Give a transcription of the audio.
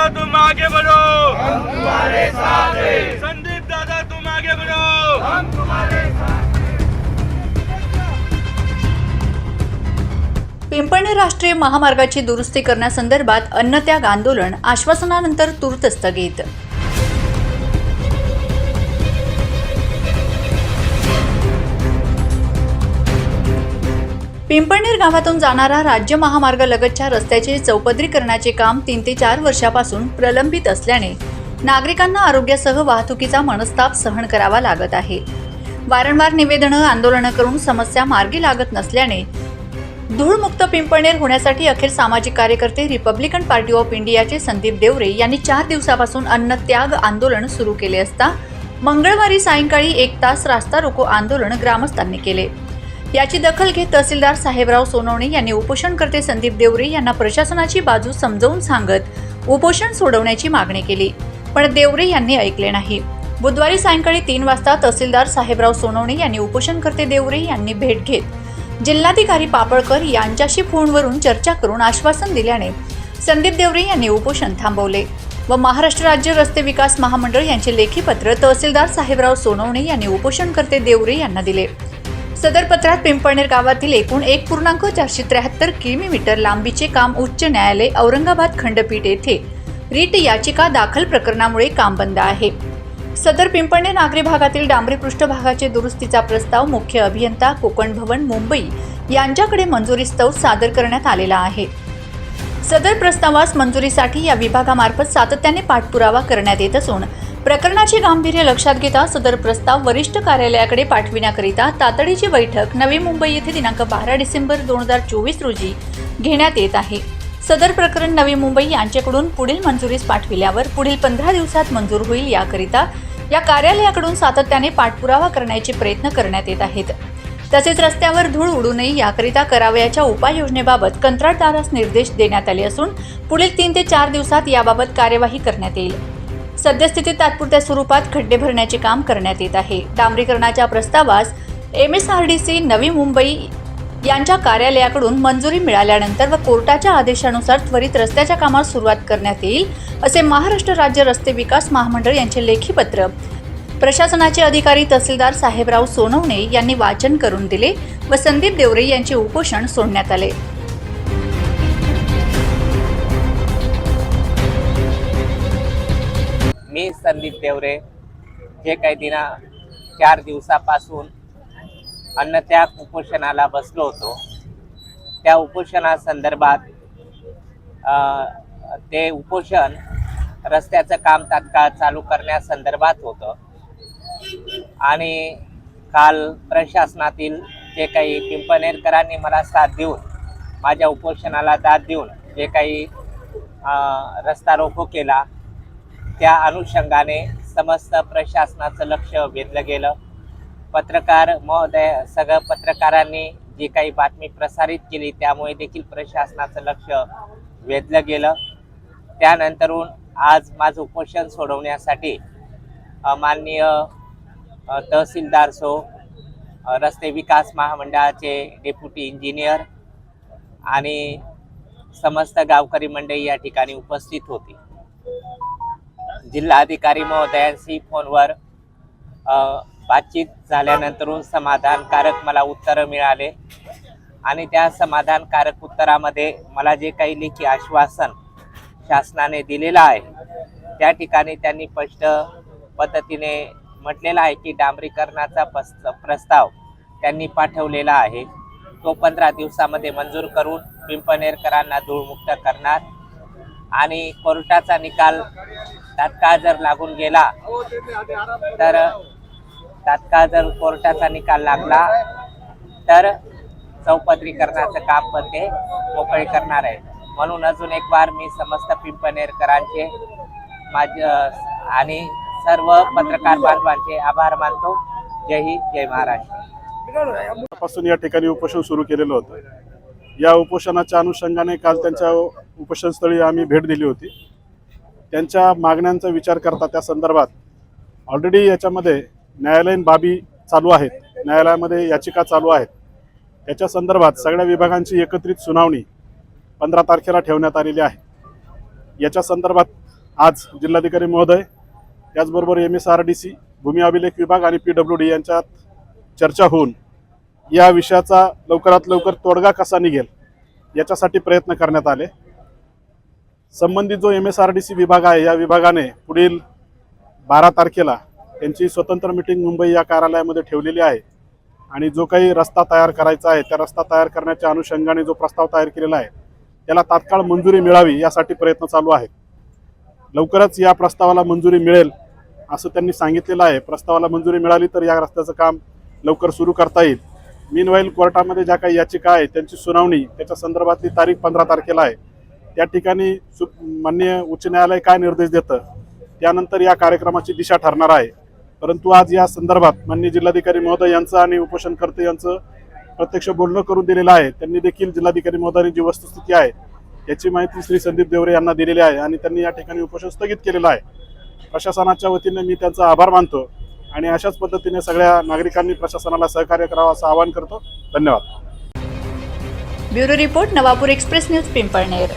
दादा तुम आगे बढ़ो। हम तुम्हारे साथ हैं। संदीप दादा तुम आगे बढ़ो। हम पिंपळणे राष्ट्रीय महामार्गाची दुरुस्ती करण्यासंदर्भात अन्नत्याग आंदोलन आश्वासनानंतर तूर्त स्थगित। पिंपळनेर गावातून जाणारा राज्य महामार्ग लगतच्या रस्त्याचे चौपदरीकरणाचे काम तीन ते चार वर्षापासून प्रलंबित असल्याने नागरिकांना आरोग्यासह वाहतुकीचा मनस्ताप सहन करावा लागत आहे. वारंवार निवेदनं आंदोलनं करून समस्या मार्गी लागत नसल्याने धूळमुक्त पिंपळनेर होण्यासाठी अखेर सामाजिक कार्यकर्ते रिपब्लिकन पार्टी ऑफ इंडियाचे संदीप देवरे यांनी चार दिवसापासून अन्नत्याग आंदोलन सुरू केले असता मंगळवारी सायंकाळी एक तास रास्ता रोको आंदोलन ग्रामस्थांनी केले. याची दखल घेत तहसीलदार साहेबराव सोनवणे यांनी उपोषणकर्ते संदीप देवरे यांना प्रशासनाची बाजू समजावून सांगत उपोषण सोडवण्याची मागणी केली. पण देवरे यांनी ऐकले नाही. बुधवारी सायंकाळी तीन वाजता तहसीलदार साहेबराव सोनवणे यांनी उपोषणकर्ते देवरे यांनी भेट घेत जिल्हाधिकारी पापळकर यांच्याशी फोनवरून चर्चा करून आश्वासन दिल्याने संदीप देवरे यांनी उपोषण थांबवले व महाराष्ट्र राज्य रस्ते विकास महामंडळ यांचे लेखी पत्र तहसीलदार साहेबराव सोनवणे यांनी उपोषणकर्ते देवरे यांना दिले. सदर पत्रात पिंपळनेर गावातील एकूण एक पूर्णांक चारशे त्र्याहत्तर किलोमीटर लांबीचे काम उच्च न्यायालय औरंगाबाद खंडपीठ येथे रीट याचिका दाखल प्रकरणामुळे काम बंद आहे. सदर पिंपळनेर नागरी भागातील डांबरी पृष्ठभागाचे दुरुस्तीचा प्रस्ताव मुख्य अभियंता कोकण भवन मुंबई यांच्याकडे मंजुरीस्तव सादर करण्यात आलेला आहे. सदर प्रस्तावास मंजुरीसाठी या विभागामार्फत सातत्याने पाठपुरावा करण्यात येत असून प्रकरणाचे गांभीर्य लक्षात घेता सदर प्रस्ताव वरिष्ठ कार्यालयाकडे पाठविण्याकरिता तातडीची बैठक नवी मुंबई येथे दिनांक बारा डिसेंबर दोन हजार चोवीस रोजी घेण्यात येत आहे. सदर प्रकरण नवी मुंबई यांच्याकडून पुढील मंजुरीस पाठविल्यावर पुढील पंधरा दिवसात मंजूर होईल याकरिता या कार्यालयाकडून सातत्याने पाठपुरावा करण्याचे प्रयत्न करण्यात येत आहेत. तसेच रस्त्यावर धूळ उडू नये याकरिता करावयाच्या उपाययोजनेबाबत कंत्राटदारास निर्देश देण्यात आले असून पुढील तीन ते चार दिवसात याबाबत कार्यवाही करण्यात येईल. सद्यस्थितीत तात्पुरत्या स्वरूपात खड्डे भरण्याचे काम करण्यात येत आहे. डांबरीकरणाच्या प्रस्तावास M S R D C Navi Mumbai यांच्या कार्यालयाकडून मंजुरी मिळाल्यानंतर व कोर्टाच्या आदेशानुसार त्वरित रस्त्याच्या कामास सुरुवात करण्यात येईल असे महाराष्ट्र राज्य रस्ते विकास महामंडळ यांचे लेखी पत्र. प्रशासनाचे अधिकारी तहसीलदार साहेबराव सोनवणे यांनी वाचन करून दिले व संदीप देवरे यांचे उपोषण सोडण्यात आले. मी संदीप देवरे. जे काही दिना चार दिवसापासून अन्नत्याग उपोषणाला बसलो होतो. त्या उपोषणासंदर्भात ते उपोषण रस्त्याचं काम तात्काळ चालू करण्यासंदर्भात होतं. आणि काल प्रशासनातील जे काही पिंपनेरकरांनी मला साथ देऊन माझ्या उपोषणाला दाद देऊन जे काही रस्ता रोको केला त्या अनुषंगाने समस्त प्रशासनाचं लक्ष वेधलं गेलं. पत्रकार महोदय सगळं पत्रकारांनी जी काही बातमी प्रसारित केली त्यामुळे देखील प्रशासनाचं लक्ष वेधलं गेलं. त्यानंतरून आज माझं उपोषण सोडवण्यासाठी माननीय तहसीलदार सो रस्ते विकास महामंडळाचे डेप्युटी इंजिनियर आणि समस्त गावकरी मंडळी या ठिकाणी उपस्थित होती. जिल्हाधिकारी महोदयांशी फोनवर बातचीत झाल्यानंतरून समाधानकारक मला उत्तरं मिळाले. आणि त्या समाधानकारक उत्तरामध्ये मला जे काही लेखी आश्वासन शासनाने दिलेलं आहे त्या ठिकाणी त्यांनी स्पष्ट पद्धतीने म्हटलेलं आहे की डांबरीकरणाचा पस प्रस्ताव त्यांनी पाठवलेला आहे. तो पंधरा दिवसामध्ये मंजूर करून पिंपनेरकरांना धूळमुक्त करणार. आणि कोर्टाचा निकाल तात्काळ जर लागून गेला तर तात्काळ जर कोर्टाचा निकाल लागला तर चौपदरीकरणाचं काम पण ते मोकळे करणार आहे. म्हणून अजून एक वार मी समस्त पिंपनेरकरांचे माझ आणि सर्व पत्रकार बांधवांचे आभार मानतो. जय हिंद जय महाराष्ट्र. पासून या ठिकाणी उपोषण सुरू केलेलं होतं. या उपोषणाच्या अनुषंगाने काल त्यांच्या उपोषणस्थळी आम्ही भेट दिली होती. त्यांच्या मागण्यांचा विचार करता त्या संदर्भात. ऑलरेडी याच्यामध्ये न्यायालयीन बाबी चालू आहेत. न्यायालयामध्ये याचिका चालू आहेत. त्याच्या संदर्भात सगळ्या विभागांची एकत्रित सुनावणी पंधरा तारखेला ठेवण्यात आलेली आहे. याच्या संदर्भात आज जिल्हाधिकारी महोदय त्याचबरोबर M S R D C भूमी अभिलेख विभाग आणि पी डब्ल्यू डी यांच्यात चर्चा होऊन या विषयाचा लवकरात लवकर तोडगा कसा निघेल याच्यासाठी प्रयत्न करण्यात आले. संबंधित जो M S R D C विभाग आहे या विभागाने पुढील बारा तारखेला त्यांची स्वतंत्र मिटिंग मुंबई या कार्यालयामध्ये ठेवलेली आहे. आणि जो काही रस्ता तयार करायचा आहे त्या रस्ता तयार करण्याच्या अनुषंगाने जो प्रस्ताव तयार केलेला आहे त्याला तात्काळ मंजुरी मिळावी यासाठी प्रयत्न चालू आहेत. लवकरच या प्रस्तावाला मंजुरी मिळेल असं त्यांनी सांगितलेलं आहे. प्रस्तावाला मंजुरी मिळाली तर या रस्त्याचं काम लवकर सुरू करता येईल. मीनवाईल कोर्टामध्ये ज्या काही याचिका आहे त्यांची सुनावणी त्याच्या संदर्भातली तारीख पंधरा तारखेला आहे. त्या ठिकाणी सु माननीय उच्च न्यायालय काय निर्देश देतं? त्यानंतर या कार्यक्रमाची दिशा ठरणार आहे. परंतु आज या संदर्भात माननीय जिल्हाधिकारी महोदय यांचं आणि उपोषणकर्ते यांचं प्रत्यक्ष बोलणं करून दिलेलं आहे. त्यांनी देखील जिल्हाधिकारी महोदयांनी जी वस्तुस्थिती आहे याची माहिती श्री संदीप देवरे यांना दिलेली आहे आणि त्यांनी या ठिकाणी उपोषण स्थगित केलेलं आहे. प्रशासनाच्या वतीने मी त्यांचा आभार मानतो आणि अशाच पद्धतीने सगळ्या नागरिकांनी प्रशासनाला सहकार्य करावं असं आवाहन करतो. धन्यवाद. Bureau report Navapur express news Pimpalner.